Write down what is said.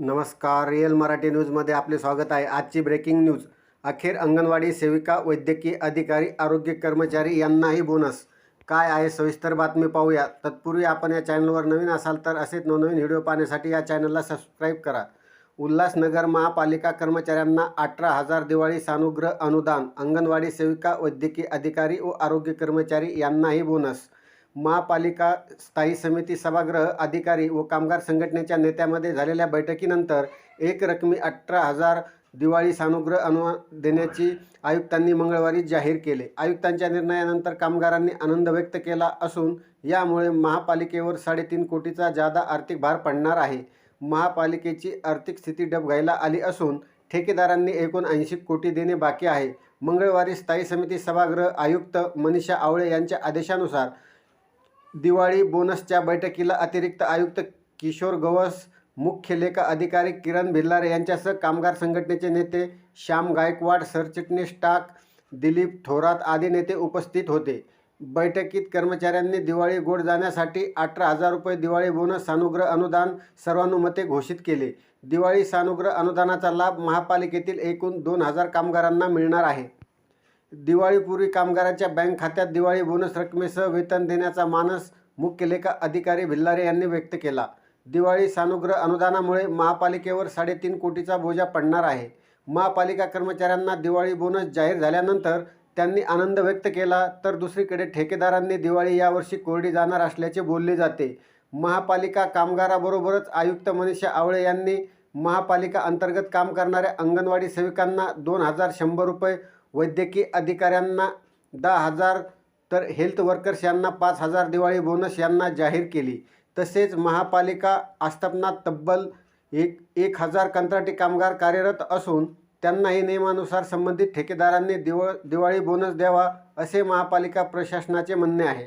नमस्कार रिअल मराठी न्यूजमध्ये आपले स्वागत आहे. आजची ब्रेकिंग न्यूज अखेर अंगणवाडी सेविका वैद्यकीय अधिकारी आरोग्य कर्मचारी यांनाही बोनस काय आहे? सविस्तर बातमी पाहूया. तत्पूर्वी आपण या चॅनलवर नवीन असाल तर असेच नवनवीन व्हिडिओ पाहण्यासाठी या चॅनलला सबस्क्राईब करा. उल्हासनगर महापालिका कर्मचाऱ्यांना अठरा हजार दिवाळी सानुग्रह अनुदान अंगणवाडी सेविका वैद्यकीय अधिकारी व आरोग्य कर्मचारी यांनाही बोनस महापालिका स्थायी समिती सभागृह अधिकारी व कामगार संघटनेच्या नेत्यामध्ये झालेल्या बैठकीनंतर एक रकमी अठरा हजार दिवाळी सानुग्रह अनुदान देण्याची आयुक्तांनी मंगळवारी जाहीर केले. आयुक्तांच्या निर्णयानंतर कामगारांनी आनंद व्यक्त केला असून यामुळे महापालिकेवर साडेतीन कोटीचा जादा आर्थिक भार पडणार आहे. महापालिकेची आर्थिक स्थिती डबघायला आली असून ठेकेदारांनी एकूण ऐंशी कोटी देणे बाकी आहे. मंगळवारी स्थायी समिती सभागृह आयुक्त मनीषा आवळे यांच्या आदेशानुसार दिवाळी बोनसच्या बैठकीला अतिरिक्त आयुक्त किशोर गवस मुख्य लेखा अधिकारी किरण भिल्लारे यांच्यासह कामगार संघटनेचे नेते श्याम गायकवाड सरचिटणीस टाक दिलीप थोरात आदी नेते उपस्थित होते. बैठकीत कर्मचाऱ्यांनी दिवाळी गोड जाण्यासाठी अठरा हजार रुपये दिवाळी बोनस सानुग्रह अनुदान सर्वानुमते घोषित केले. दिवाळी सानुग्रह अनुदानाचा लाभ महापालिकेतील एकूण दोन हजार कामगारांना मिळणार आहे. दिवाळीपूर्वी कामगारांच्या बँक खात्यात दिवाळी बोनस रकमेसह वेतन देण्याचा मानस मुख्य लेखा अधिकारी भिल्लारे यांनी व्यक्त केला. दिवाळी सानुग्रह अनुदानामुळे महापालिकेवर साडेतीन कोटीचा बोजा पडणार आहे. महापालिका कर्मचाऱ्यांना दिवाळी बोनस जाहीर झाल्यानंतर त्यांनी आनंद व्यक्त केला तर दुसरीकडे ठेकेदारांनी दिवाळी यावर्षी कोरडी जाणार असल्याचे बोलले जाते. महापालिका कामगाराबरोबरच आयुक्त मनीषा आवळे यांनी महापालिका अंतर्गत काम करणाऱ्या अंगणवाडी सेविकांना दोन हजार शंभर रुपये वैद्यकीय अधिकाऱ्यांना दहा हजार तर हेल्थ वर्कर्स यांना पाच हजार दिवाळी बोनस यांना जाहीर केली. तसेच महापालिका आस्थापनात तब्बल एक एक हजार कंत्राटी कामगार कार्यरत असून त्यांनाही नियमानुसार संबंधित ठेकेदारांनी दिव दिवाळी बोनस द्यावा असे महापालिका प्रशासनाचे म्हणणे आहे.